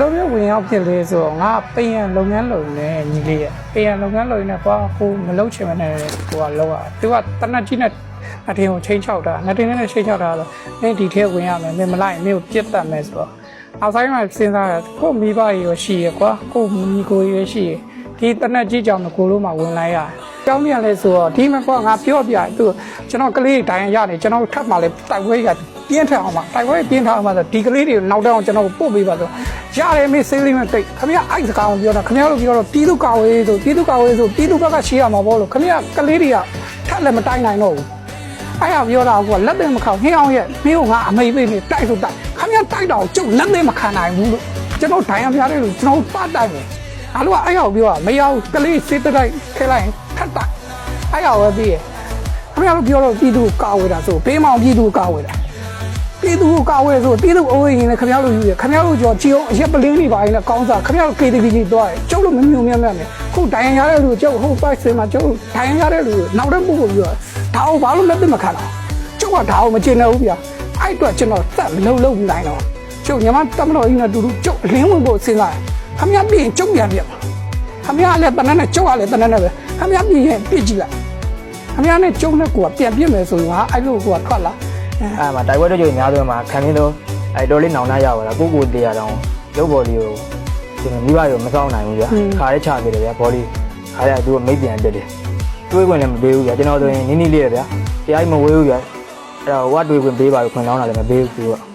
လုံးမျိုးဝင်ရောက်ဖြစ်လေဆိုတော့ငါပင်ရန်လုပ်ငန်းလုပ်နေညီလေးရဲ့ပင်ရန်လုပ်ငန်းလုပ်နေကွာကိုမလုပ်ချင်မနဲ့ကိုကလောက်อ่ะသူကတနက်ကြီးနဲ့အတင်းကိုချိန်ချောက်တာငါတင်းနဲ့ချိန်ချောက်တာဆိုမင်းဒီထဲဝင်ရမယ်မင်းမလိုက်မင်းကိုပြစ်တတ်မယ်ဆိုတော့နောက်ဆိုင်မှာစဉ်းစားရကိုမိဘကြီးရောရှိရကွာကိုမိကိုရရှိရဒီတနက်ကြီးကြောင့်ကိုလိုမှဝင်လိုက်ရတယ် ကြောင်းပြန်လဲဆိုတော့ဒီမှာကွာငါပြောပြသူကျွန်တော်ကလေးတိုင်ရနေကျွန်တော်ထပ်မှလဲတိုက်ပွဲရပြင်းထန်အောင်ပါတိုက်ပွဲပြင်းထန်အောင်ပါဆိုဒီကလေးတွေနောက်တော့ကျွန်တော်ပို့ပေးပါဆိုရတယ်မေးစေးလေးမတိတ်ခမရအိုက်စကားကိုပြောတာခမရတို့ပြောတော့ပြည်သူကောက်ဝေးဆိုပြည်သူကောက်ဝေးဆိုပြည်သူဘက်ကရှိရမှာပေါ့လို့ခမရကလေးတွေကထပ်လည်းမတိုင်နိုင်တော့ဘူးအဲ့ဟာပြောတာကလက်သိမခေါဟင်းအောင်ရဲ့မင်းကငါအမေပေးနေတိုက်ဆိုတိုက်ခမရတိုက်တော့ကျုပ်လက်သိမခံနိုင်ဘူးလို့ကျွန်တော်ဒိုင်ရပြတယ်လို့ကျွန်တော်ပတ်တိုက်မယ်အဲ့လိုအဲ့ဟာပြောတာမရဘူးကလေးစေးတိုက်ခဲလိုက်ထပ်တိုက် အဲ့ဟာပဲပြီးရခမရတို့ပြောတော့ပြည်သူကောက်ဝေးတာဆိုပေးမအောင်ပြည်သူကောက်ဝေးတာပြည်သူကိုကာဝဲဆိုပြည်သူအိုးရင်လည်းခင်ဗျားတို့ယူရခင်ဗျားတို့ကြောချီအောင်အရက်ပလင်းတွေပါရင်လည်းကောင်းစားခင်ဗျားတို့ KTV ကြီးသွားတယ်ကျုပ်တို့မမြုံမြတ်မြတ်နဲ့ခုဒိုင်ရန်ရတဲ့လူကျုပ်ဟိုပိုက်စင်မှာကျုပ်ဒိုင်ရန်ရတဲ့လူနောက်တဲ့ပုဂ္ဂိုလ်ပြောဒါအောင်ဘာလို့လက်သမခံတာကျုပ်ကဒါအောင်မကျင်တော့ဘူးဗျာအဲ့အတွက်ကျွန်တော်သက်မလုံးလုံးနိုင်တော့ကျုပ်ညီမတမတော်ကြီးနဲ့တူတူကျုပ်လင်းဝင်ဖို့စဉ်းစားခင်ဗျားပြင်ကျုပ်ပြန်ပြခင်ဗျားလည်းတနက်နဲ့ကျုပ်ကလည်းတနက်နဲ့ပဲခင်ဗျားပြင်ရင်ပြစ်ကြည့်လိုက် ခင်ဗျားနဲ့ကျုပ်နဲ့ကိုကပြန်ပြစ်မယ်ဆိုရင်ဟာအဲ့လိုကိုကထွက်လာအဲ့မှာတိုက်ပွဲတို့ကြိုများဆိုမှာခံရင်းတော့အဲ့တော်လေးနောင်နာရပါလားကိုကိုတရားတောင်ရုပ်ဘော်လေးကိုကျွန်တော်မိဘရောမစောင့်နိုင်ဘူးဗျာခါရဲချပေးတယ်ဗျာဘော်လေးခါရဲသူကမိတ်ပြန်တက်တယ်တွေးခွင့်လည်းမပေးဘူးဗျာကျွန်တော်ဆိုရင်နင်းနီးလေးရဗျာတရားမဝေးဘူးဗျာအဲ့တော့ဝတ်တွေးခွင့်ပေးပါလို့ခွင့်တောင်းတာလည်းမပေးဘူးသူက